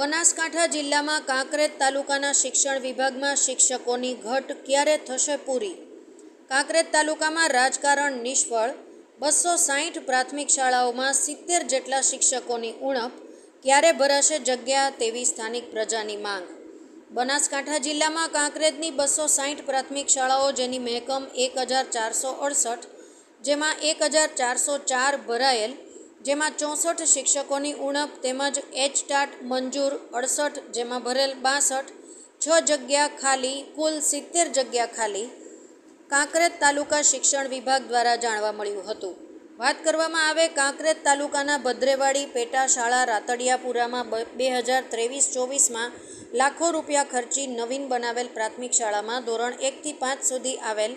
બનાસકાંઠા જિલ્લામાં કાંકરેજ તાલુકાના શિક્ષણ વિભાગમાં શિક્ષકોની ઘટ ક્યારે થશે પૂરી? કાંકરેજ તાલુકામાં રાજકારણ નિષ્ફળ, બસો સાહીઠ પ્રાથમિક શાળાઓમાં સિત્તેર જેટલા શિક્ષકોની ઉણપ, ક્યારે ભરાશે જગ્યા તેવી સ્થાનિક પ્રજાની માંગ? બનાસકાંઠા જિલ્લામાં કાંકરેજની બસો સાહીઠ પ્રાથમિક શાળાઓ જેની મહેકમ એક હજાર ચારસો અડસઠ, જેમાં એક હજાર ચારસો ચાર ભરાયેલ જેમાં ચોસઠ શિક્ષકોની ઉણપ તેમજ એચ ટાટ મંજૂર અડસઠ, જેમાં ભરેલ બાસઠ, છ જગ્યા ખાલી, કુલ સિત્તેર જગ્યા ખાલી કાંકરેજ તાલુકા શિક્ષણ વિભાગ દ્વારા જાણવા મળ્યું હતું. વાત કરવામાં આવે કાંકરેજ તાલુકાના ભદ્રેવાડી પેટા શાળા રાતડિયાપુરામાં બે હજાર ત્રેવીસ ચોવીસમાં લાખો રૂપિયા ખર્ચી નવીન બનાવેલ પ્રાથમિક શાળામાં ધોરણ એકથી પાંચ સુધી આવેલ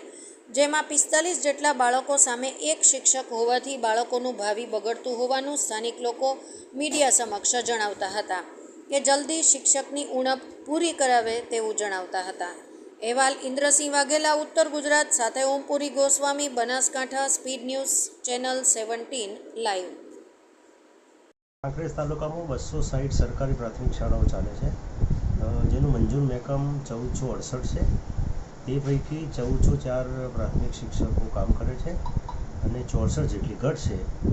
જેમાં પિસ્તાલીસ જેટલા બાળકો સામે એક શિક્ષક હોવાથી બાળકોનું ભાવિ બગડતું હોવાનું સ્થાનિક લોકો મીડિયા સમક્ષ જણાવતા હતા કે જલ્દી શિક્ષકની ઉણપ પૂરી કરાવે તેવું જણાવતા હતા. અહેવાલ ઇન્દ્રસિંહ વાઘેલા, ઉત્તર ગુજરાત, સાથે Ompuri Goswami, Banaskantha, speed news, channel seventeen, live. Kankrej તાલુકામાં બસો સાઠ સરકારી પ્રાથમિક શાળાઓ ચાલે છે જેનું મંજૂર મેકમ ચૌદસો અડસઠ છે. તે પૈકી ચૌદસો ચાર પ્રાથમિક શિક્ષકો કામ કરે છે અને ચોસઠ જેટલી ઘટ છે.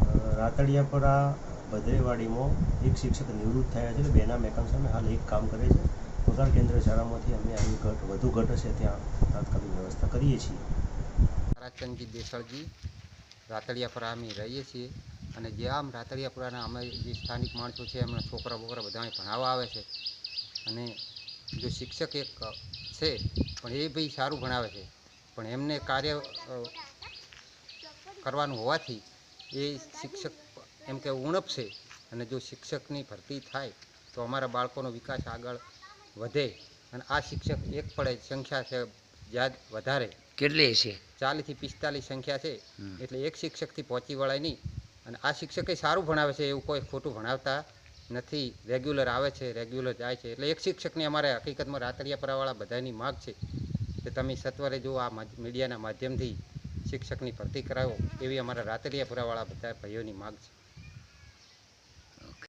અ, રાતડિયાપરા ભદ્રેવાડીમાં એક શિક્ષક નિવૃત્ત થયા છે એટલે બેના મહેકમ સામે હાલ એક કામ કરે છે. પગાર કેન્દ્ર શાળામાંથી અમે આવી ઘટ વધુ ઘટ હશે ત્યાં તાત્કાલિક વ્યવસ્થા કરીએ છીએ. તારાચંદજી દેસળજી રાતડિયાપુરા અમે રહીએ છીએ અને જે આમ રાતડિયાપુરાના અમે જે સ્થાનિક માણસો છે એમના છોકરા બોકરા બધા અહીં ભણાવવા આવે છે અને જો શિક્ષક એક છે પણ એ ભાઈ સારું ભણાવે છે. પણ એમને કાર્ય કરવાનું હોવાથી એ શિક્ષક એમ કે ઉણપ છે અને જો શિક્ષકની ભરતી થાય તો અમારા બાળકોનો વિકાસ આગળ વધે અને આ શિક્ષક એક પડે સંખ્યા છે જ્યાં વધારે. કેટલી છે ચાલીસથી પિસ્તાલીસ સંખ્યા છે. એટલે એક શિક્ષકથી પહોંચી વળાય નહીં. અને આ શિક્ષકે સારું ભણાવે છે એવું કોઈ ખોટું ભણાવતા નથી રેગ્યુલર આવે છે રેગ્યુલર જાય છે. એટલે એક શિક્ષકની અમારે હકીકતમાં રાતડિયાપરાવાળા બધાની માગ છે કે તમે સત્વરે જો આ મીડિયાના માધ્યમથી શિક્ષકની ભરતી કરાવો, એવી અમારા રાતડિયાપરાવાળા બધા ભાઈઓની માગ છે.